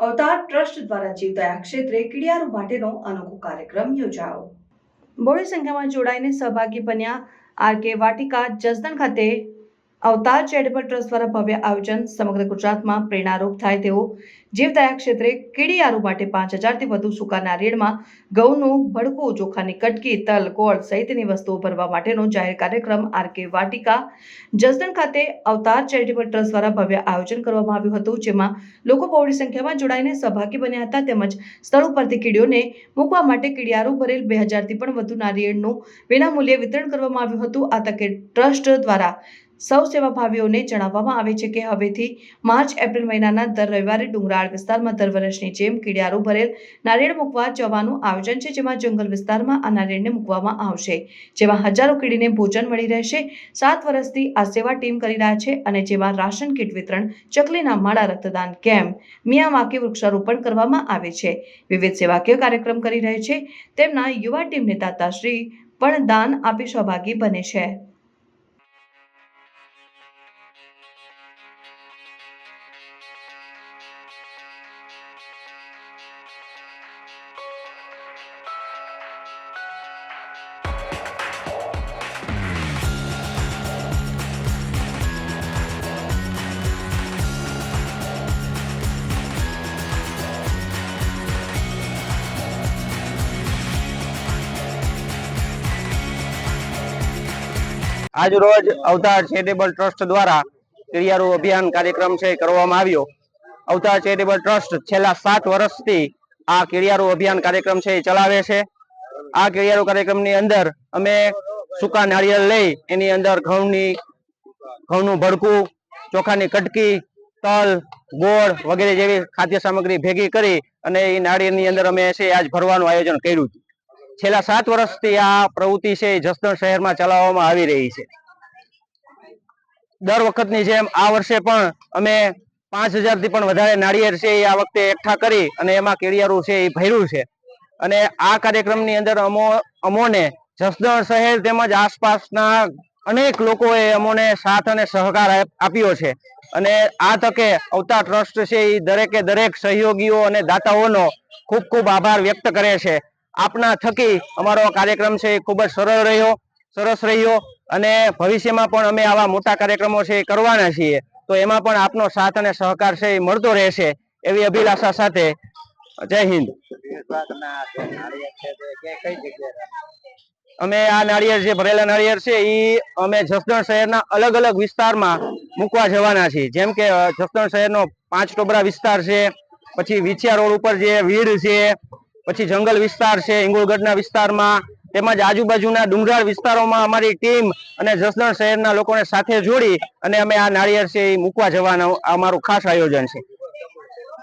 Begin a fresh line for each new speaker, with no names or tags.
અવતાર ટ્રસ્ટ દ્વારા જીવદયા ક્ષેત્રે કીડિયારો માટેનો અનોખો કાર્યક્રમ યોજાયો. બહોળી સંખ્યામાં જોડાઈને સહભાગી બન્યા આર કે વાટિકા, જસદણ ખાતે અવતાર ચેરિટેબલ ટ્રસ્ટ દ્વારા ભવ્ય આયોજન સમગ્ર ગુજરાતમાં પ્રેરણારૂપ થાય તેવો જીવદયા ક્ષેત્રે કીડિયારો માટે પાંચ હજારથી વધુ સૂકા નારિયેળમાં ઘઉંનું ભડકું ચોખાની કટકી, તલ, ગોળ સહિતની વસ્તુઓ ભરવા માટેનો જાહેર કાર્યક્રમ આર કે વાટિકા જસદણ ખાતે અવતાર ચેરિટેબલ ટ્રસ્ટ દ્વારા ભવ્ય આયોજન કરવામાં આવ્યું હતું, જેમાં લોકો બહોળી સંખ્યામાં જોડાઈને સહભાગી બન્યા હતા તેમજ સ્થળ ઉપરથી કીડીઓને મૂકવા માટે કીડિયારો ભરેલ બે હજારથી પણ વધુ નારિયેળનું વિનામૂલ્યે વિતરણ કરવામાં આવ્યું હતું. આ તકે ટ્રસ્ટ દ્વારા સૌ સેવાભાવીઓને જણાવવામાં આવે છે કે હવેથી માર્ચ, એપ્રિલ મહિનાના દર રવિવારે ડુંગરાળ વિસ્તારમાં દર વર્ષની જેમ કીડિયારો ભરેલ નારિયેળ મૂકવા જવાનું આયોજન છે, જેમાં જંગલ વિસ્તારમાં આ નારિયેળને મૂકવામાં આવશે, જેમાં હજારો કીડીને ભોજન મળી રહેશે. સાત વર્ષથી આ સેવા ટીમ કરી રહ્યા છે અને જેમાં રાશન કીટ વિતરણ, ચકલીના માળા રક્તદાન કેમ્પ, મિયાવાકી વૃક્ષારોપણ કરવામાં આવે છે. વિવિધ સેવાકીય કાર્યક્રમ કરી રહે છે. તેમના યુવા ટીમને શ્રી પણ દાન આપી સહભાગી બને છે.
આજ રોજ અવતાર ચેરિટેબલ ટ્રસ્ટ દ્વારા ક્રિયારૂ અભિયાન કાર્યક્રમ છે કરવામાં આવ્યો. અવતાર ચેરિટેબલ ટ્રસ્ટ છેલ્લા સાત વર્ષથી આ કેળિયારો અભિયાન કાર્યક્રમ છે એ ચલાવે છે. આ કેળિયારો કાર્યક્રમની અંદર અમે સૂકા નારિયેળ લઈ એની અંદર ઘઉંની, ઘઉંનું ભડકું, ચોખાની કટકી, તલ, ગોળ વગેરે જેવી ખાદ્ય સામગ્રી ભેગી કરી અને એ નાળિયેરની અંદર અમે છે આજ ભરવાનું આયોજન કર્યું છેલ્લા સાત વર્ષથી આ પ્રવૃત્તિ છે જસદણ શહેરમાં ચલાવવામાં આવી રહી છે. દર વખતની જેમ આ વર્ષે પણ અમે પાંચથી પણ વધારે નાળિયેર છે એ આ વખતે એકઠા કરી અને એમાં કેળિયારું છે એ ભર્યું છે. અને આ કાર્યક્રમની અંદર અમો, અમોને જસદણ શહેર તેમજ આસપાસના અનેક લોકોએ અમોને સાથ અને સહકાર આપ્યો છે. અને આ તકે અવતાર ટ્રસ્ટ છે એ દરેકે દરેક સહયોગીઓ અને દાતાઓનો ખૂબ ખૂબ આભાર વ્યક્ત કરે છે. આપના થકી અમારો કાર્યક્રમ છે એ ખૂબ જ સરળ રહ્યો, સરસ રહ્યો અને ભવિષ્યમાં પણ અમે આવા મોટા કાર્યક્રમો છે એ કરવાના છીએ. તો એમાં પણ આપનો સાથ અને સહકાર છે એ મળતો રહેશે એવી અભિલાષા સાથે જય હિન્દ. અમે આ નાળિયેર જે ભરેલા નાળિયેર છે એ અમે જસદણ શહેરના અલગ અલગ વિસ્તારમાં મૂકવા જવાના છીએ. જેમ કે જસદણ શહેરનો પાંચ ટોબરા વિસ્તાર છે, પછી વિછિયા રોડ ઉપર જે વીડ છે, પછી જંગલ વિસ્તાર છે ઇંગોળગઢના વિસ્તારમાં તેમજ આજુબાજુના ડુંગરાળ વિસ્તારોમાં અમારી ટીમ અને જસદણ શહેરના લોકોને સાથે જોડી અને અમે આ નાળિયેર છે એ મૂકવા જવાનું અમારું ખાસ આયોજન છે.